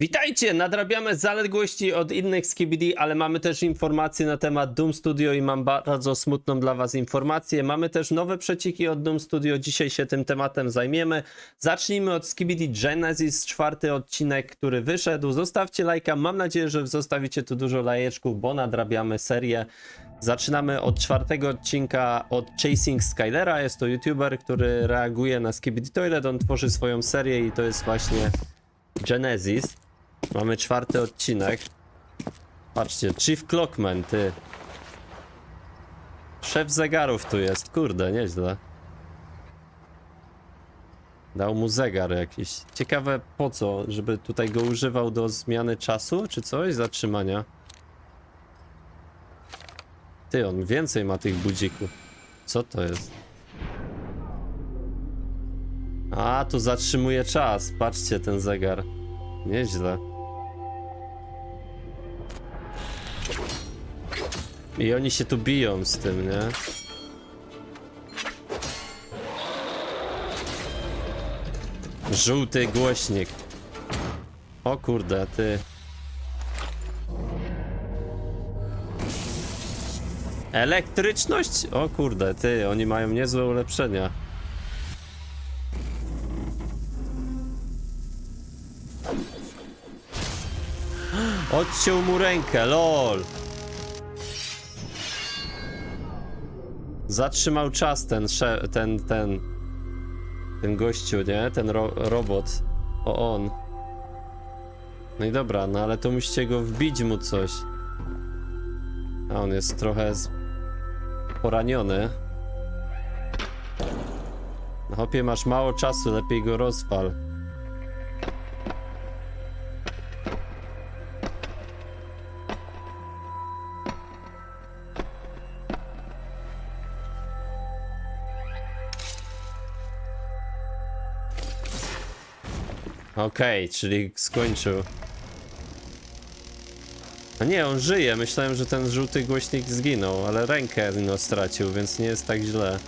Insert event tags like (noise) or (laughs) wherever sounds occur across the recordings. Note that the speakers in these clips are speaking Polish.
Witajcie! Nadrabiamy zaległości od innych z KBD, ale mamy też informacje na temat Doom Studio i mam bardzo smutną dla Was informację. Mamy też nowe przeciki od Doom Studio. Dzisiaj się tym tematem zajmiemy. Zacznijmy od Skibidi Genesis, czwarty odcinek, który wyszedł. Zostawcie lajka. Mam nadzieję, że zostawicie tu dużo lajeczków, bo nadrabiamy serię. Zaczynamy od czwartego odcinka od Chasing Skylera. Jest to youtuber, który reaguje na Skibidi Toilet. On tworzy swoją serię i to jest właśnie Genesis. Mamy czwarty odcinek. Patrzcie, Chief Clockman, ty. Szef zegarów tu jest, kurde, nieźle. Dał mu zegar jakiś. Ciekawe po co, żeby tutaj go używał do zmiany czasu, czy coś? Zatrzymania. Ty, on więcej ma tych budzików. Co to jest? A, tu zatrzymuje czas. Patrzcie ten zegar. Nieźle. I oni się tu biją z tym, nie? Żółty głośnik. O kurde, ty. Elektryczność? O kurde, ty, oni mają niezłe ulepszenia. Odciął mu rękę, lol. Zatrzymał czas ten, ten, ten, ten gościu, nie? Ten ro robot. O, on. No i dobra, no ale to musicie go wbić mu coś. A on jest trochę poraniony. No Hopie, masz mało czasu, lepiej go rozwal. Okej, czyli skończył. A nie, on żyje. Myślałem, że ten żółty głośnik zginął, ale rękę no stracił, więc nie jest tak źle.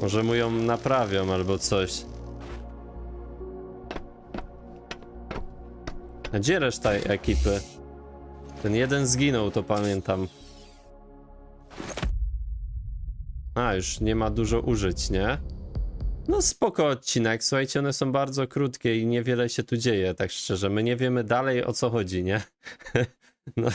Może mu ją naprawią albo coś. A gdzie reszta ekipy? Ten jeden zginął, to pamiętam. Już nie ma dużo użyć, nie? No spoko odcinek, słuchajcie, one są bardzo krótkie i niewiele się tu dzieje, tak szczerze. My nie wiemy dalej o co chodzi, nie? (laughs) no,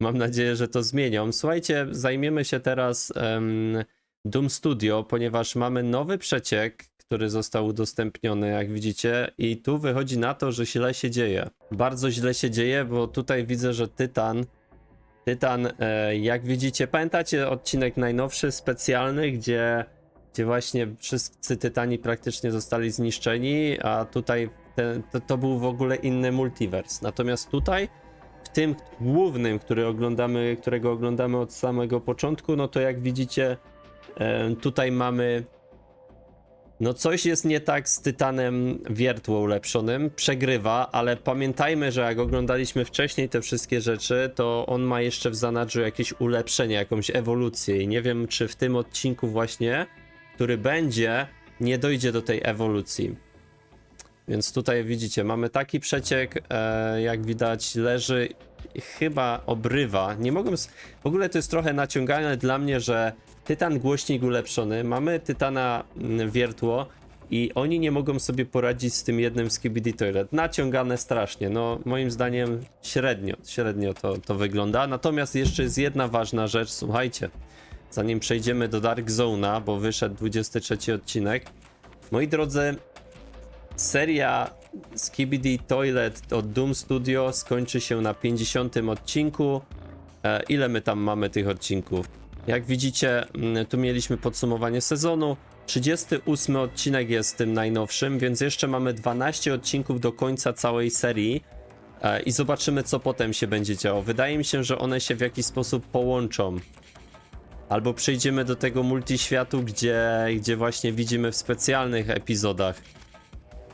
mam nadzieję, że to zmienią. Słuchajcie, zajmiemy się teraz em, Doom Studio, ponieważ mamy nowy przeciek, który został udostępniony, jak widzicie, i tu wychodzi na to, że źle się dzieje. Bardzo źle się dzieje, bo tutaj widzę, że Tytan Tytan, e, jak widzicie, pamiętacie odcinek najnowszy, specjalny, gdzie, gdzie właśnie wszyscy Tytani praktycznie zostali zniszczeni, a tutaj to, to był w ogóle inny multiverse. Natomiast tutaj, w tym głównym, który oglądamy, którego oglądamy od samego początku, no to jak widzicie, e, tutaj mamy no coś jest nie tak z Tytanem wiertło ulepszonym, przegrywa, ale pamiętajmy, że jak oglądaliśmy wcześniej te wszystkie rzeczy, to on ma jeszcze w zanadrzu jakieś ulepszenie, jakąś ewolucję i nie wiem, czy w tym odcinku właśnie, który będzie, nie dojdzie do tej ewolucji. Więc tutaj widzicie, mamy taki przeciek, e, jak widać leży, chyba obrywa. Nie mogłem, w ogóle to jest trochę naciągane dla mnie, że Tytan głośnik ulepszony, mamy Tytana mm, wiertło i oni nie mogą sobie poradzić z tym jednym Skibidi Toilet. Naciągane strasznie, no moim zdaniem średnio, średnio to, to wygląda. Natomiast jeszcze jest jedna ważna rzecz, słuchajcie, zanim przejdziemy do Dark Zone'a, bo wyszedł 23 odcinek. Moi drodzy, seria Skibidi Toilet od Doom Studio skończy się na 50 odcinku. E, ile my tam mamy tych odcinków? Jak widzicie, mm, tu mieliśmy podsumowanie sezonu. 38 odcinek jest tym najnowszym, więc jeszcze mamy 12 odcinków do końca całej serii. E, I zobaczymy, co potem się będzie działo. Wydaje mi się, że one się w jakiś sposób połączą. Albo przejdziemy do tego multiświatu, gdzie, gdzie właśnie widzimy w specjalnych epizodach.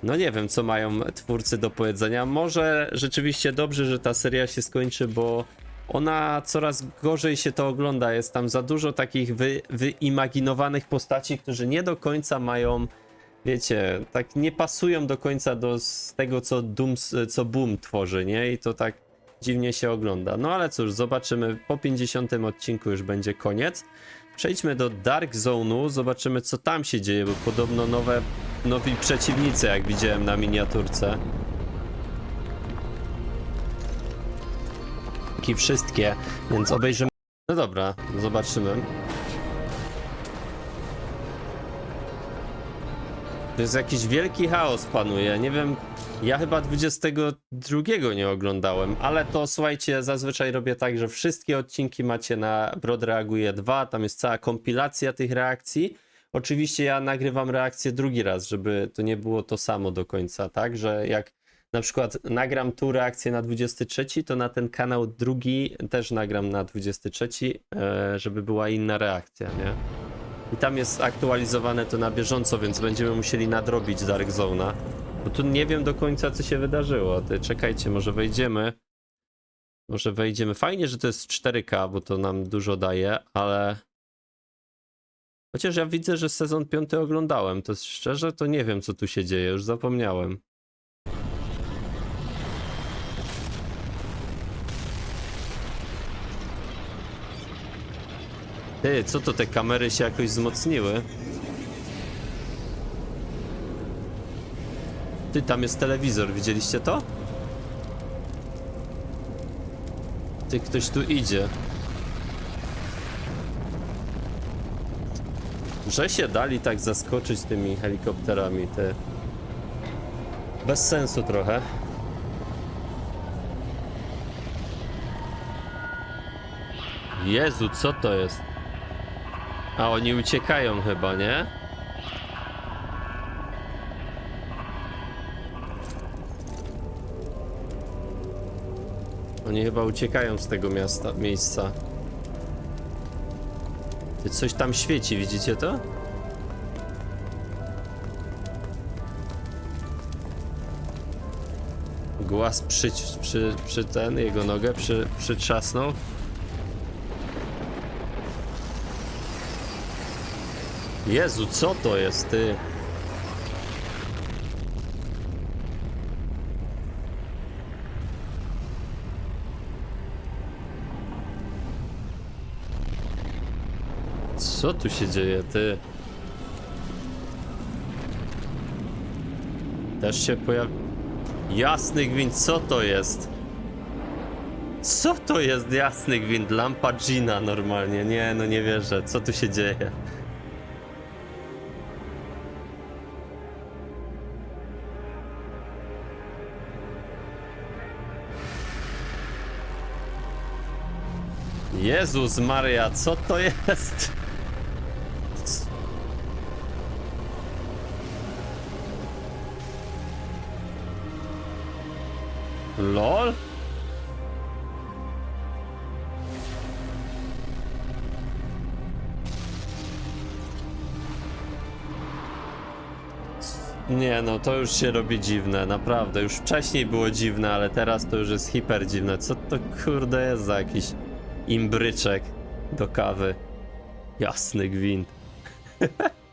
No nie wiem, co mają twórcy do powiedzenia. Może rzeczywiście dobrze, że ta seria się skończy, bo ona coraz gorzej się to ogląda. Jest tam za dużo takich wy, wyimaginowanych postaci, którzy nie do końca mają wiecie, tak nie pasują do końca do z tego, co, Doom, co Boom tworzy, nie? I to tak dziwnie się ogląda. No ale cóż, zobaczymy. Po 50 odcinku już będzie koniec. Przejdźmy do Dark Zone'u, zobaczymy co tam się dzieje, bo podobno nowe, nowi przeciwnicy, jak widziałem na miniaturce. I wszystkie, więc obejrzymy. No dobra, zobaczymy. To jest jakiś wielki chaos panuje. Nie wiem, ja chyba 22 nie oglądałem, ale to słuchajcie, zazwyczaj robię tak, że wszystkie odcinki macie na Brod Reaguje 2, tam jest cała kompilacja tych reakcji. Oczywiście ja nagrywam reakcję drugi raz, żeby to nie było to samo do końca, tak? Że jak na przykład nagram tu reakcję na 23, to na ten kanał drugi też nagram na 23, e, żeby była inna reakcja, nie? I tam jest aktualizowane to na bieżąco, więc będziemy musieli nadrobić Dark Zone'a. Bo tu nie wiem do końca, co się wydarzyło. Ty, czekajcie, może wejdziemy. Może wejdziemy. Fajnie, że to jest 4K, bo to nam dużo daje, ale... Chociaż ja widzę, że sezon 5 oglądałem, to szczerze to nie wiem, co tu się dzieje, już zapomniałem. Ty, co to te kamery się jakoś wzmocniły? Ty, tam jest telewizor, widzieliście to? Ty, ktoś tu idzie. Że się dali tak zaskoczyć tymi helikopterami, ty. Bez sensu trochę. Jezu, co to jest? A oni uciekają chyba, nie? Oni chyba uciekają z tego miasta, miejsca. Coś tam świeci, widzicie to? Głaz przy, przy, przy ten, jego nogę przy, przytrzasnął. Jezu, co to jest, ty? Co tu się dzieje, ty? Też się pojawi... Jasny gwint, co to jest? Co to jest jasny gwint? Lampa Gina normalnie. Nie, no nie wierzę. Co tu się dzieje? Jezus Maria, co to jest? LOL? Nie no, to już się robi dziwne, naprawdę. Już wcześniej było dziwne, ale teraz to już jest hiper dziwne. Co to kurde jest za jakiś imbryczek do kawy? Jasny gwint. (laughs)